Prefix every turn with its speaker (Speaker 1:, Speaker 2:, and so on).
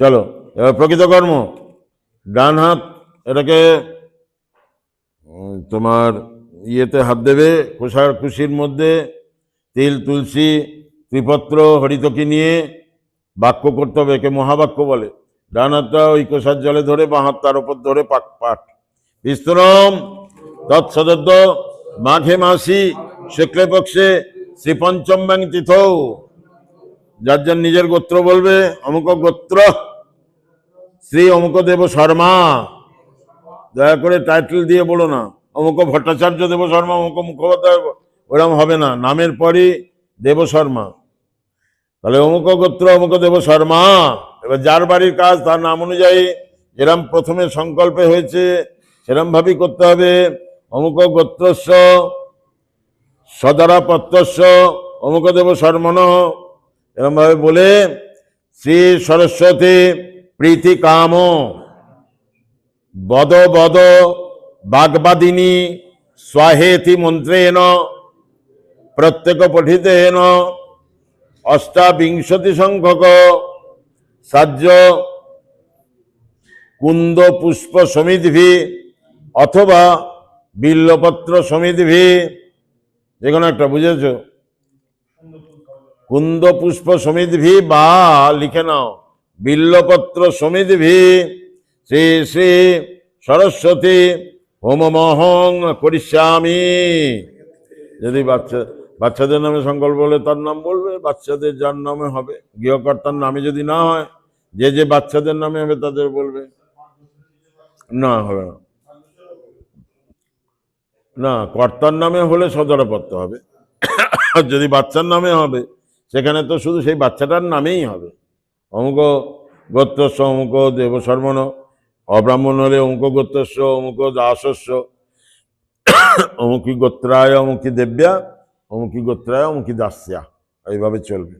Speaker 1: চলো, এবার প্রকৃত কর্ম। ডান হাত, এটাকে তোমার ইয়েতে হাত দেবে কোষার খুশির মধ্যে, তিল, তুলসী, ত্রিপত্র, হরিতকি নিয়ে বাক্য করতে হবে, একে মহাবাক্য বলে। ডান হাতটা ওই কোষার জলে ধরে, বাঁ হাত তার উপর ধরে পাক, পাঠ। বিস্তরম তৎসদত্ত মাঘে মাসি শুক্লে পক্ষে শ্রীপঞ্চম ব্যাং তীর্থ যার যার নিজের গোত্র বলবে, অমুক গোত্র, শ্রী অমুক দেব শর্মা। দয়া করে টাইটেল দিয়ে বলো না। অমুক ভট্টাচার্য দেব শর্মা, অমুক মুখোপাধ্যায়, ওরম হবে না। নামের পরই দেব শর্মা। তাহলে অমুক গোত্র, অমুক দেব শর্মা। এবার যার বাড়ির কাজ তার নাম অনুযায়ী যেরম প্রথমে সংকল্পে হয়েছে, সেরম ভাবেই করতে হবে। অমুক গোত্রস্য সদরা পত্রস্য অমুক দেব শর্মণ এরম ভাবে বলে, শ্রী সরস্বতী প্রীতি কাম, বদ বদ বাগবাদিনী স্বাহেতি মন্ত্রেণ, প্রত্যেক পঠিতেন, অষ্টাবিংশতি সংখ্যক, সাজ্য কুন্দ পুষ্প সমিতিভি অথবা বিল্লপত্র সমিতিভি যে কোনো একটা, বুঝেছ? কুন্দ পুষ্প সমিতিভি বা লিখে নাও। বিল্লপত্র সমিতিভি শ্রী শ্রী সরস্বতী। হোমমহং করিষ্যামি। যদি বাচ্চা বাচ্চাদের নামে সংকল্প বলে তার নাম বলবে, বাচ্চাদের যার নামে হবে, গৃহকর্তার নামে যদি না হয়, যে যে বাচ্চাদের নামে হবে তাদের বলবে। না, হবে না। না, কর্তার নামে হলে সদরে পড়তে হবে। আর যদি বাচ্চার নামে হবে সেখানে তো শুধু সেই বাচ্চাটার নামেই হবে। অমুক গোত্রস্ব অমুক দেবসর্বণ অব্রাহ্মণ হলে অমুক গোত্রস্ব অমুক দাসস্য, অমুকি গোত্রায়, অমুকি দেব্যা, অমুকি গোত্রায়, অমুকি দাস্যা। এইভাবে চলবে।